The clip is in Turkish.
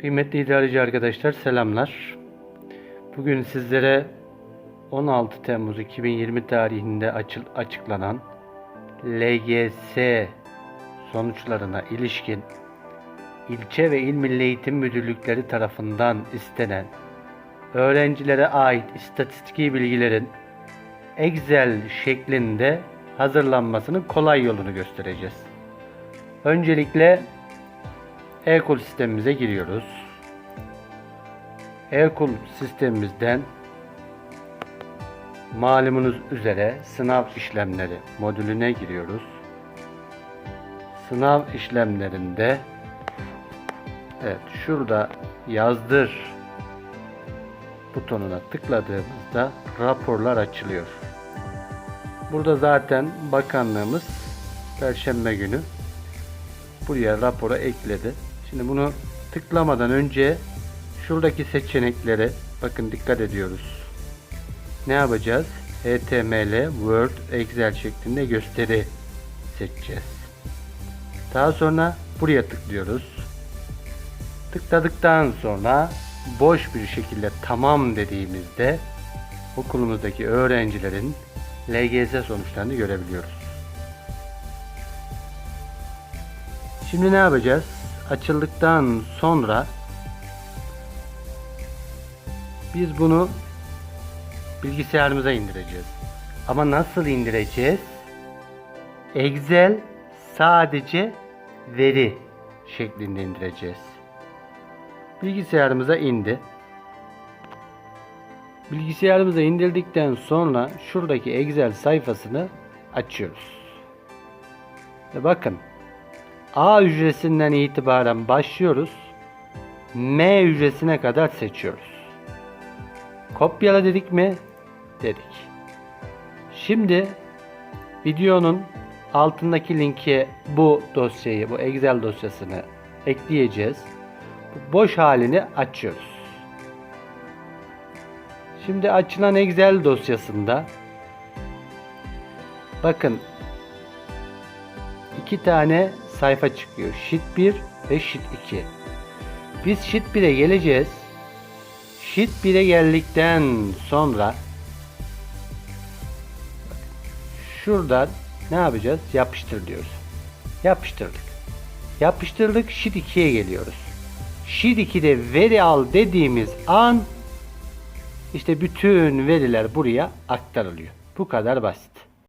Kıymetli idareci arkadaşlar selamlar. Bugün sizlere 16 Temmuz 2020 tarihinde açıklanan LGS sonuçlarına ilişkin ilçe ve il milli eğitim müdürlükleri tarafından istenen öğrencilere ait istatistiki bilgilerin Excel şeklinde hazırlanmasının kolay yolunu göstereceğiz. Öncelikle e-okul sistemimize giriyoruz. E-okul sistemimizden malumunuz üzere sınav işlemleri modülüne giriyoruz. Sınav işlemlerinde evet şurada yazdır butonuna tıkladığımızda raporlar açılıyor. Burada zaten bakanlığımız Perşembe günü buraya rapora ekledi. Şimdi bunu tıklamadan önce şuradaki seçenekleri bakın dikkat ediyoruz. Ne yapacağız? HTML, Word, Excel şeklinde gösteri seçeceğiz. Daha sonra buraya tıklıyoruz. Tıkladıktan sonra boş bir şekilde tamam dediğimizde okulumuzdaki öğrencilerin LGS sonuçlarını görebiliyoruz. Şimdi ne yapacağız? Açıldıktan sonra biz bunu bilgisayarımıza indireceğiz. Ama nasıl indireceğiz? Excel sadece veri şeklinde indireceğiz. Bilgisayarımıza indi. Bilgisayarımıza indirdikten sonra şuradaki Excel sayfasını açıyoruz. Ve bakın A hücresinden itibaren başlıyoruz. M hücresine kadar seçiyoruz. Kopyala dedik mi? Dedik. Şimdi videonun altındaki linke bu dosyayı, bu Excel dosyasını ekleyeceğiz. Boş halini açıyoruz. Şimdi açılan Excel dosyasında bakın iki tane sayfa çıkıyor. Sheet 1 ve Sheet 2. Biz Sheet 1'e geleceğiz. Sheet 1'e geldikten sonra şuradan ne yapacağız? Yapıştır diyoruz. Yapıştırdık. Yapıştırdık. Sheet 2'ye geliyoruz. Sheet 2'de veri al dediğimiz an işte bütün veriler buraya aktarılıyor. Bu kadar basit.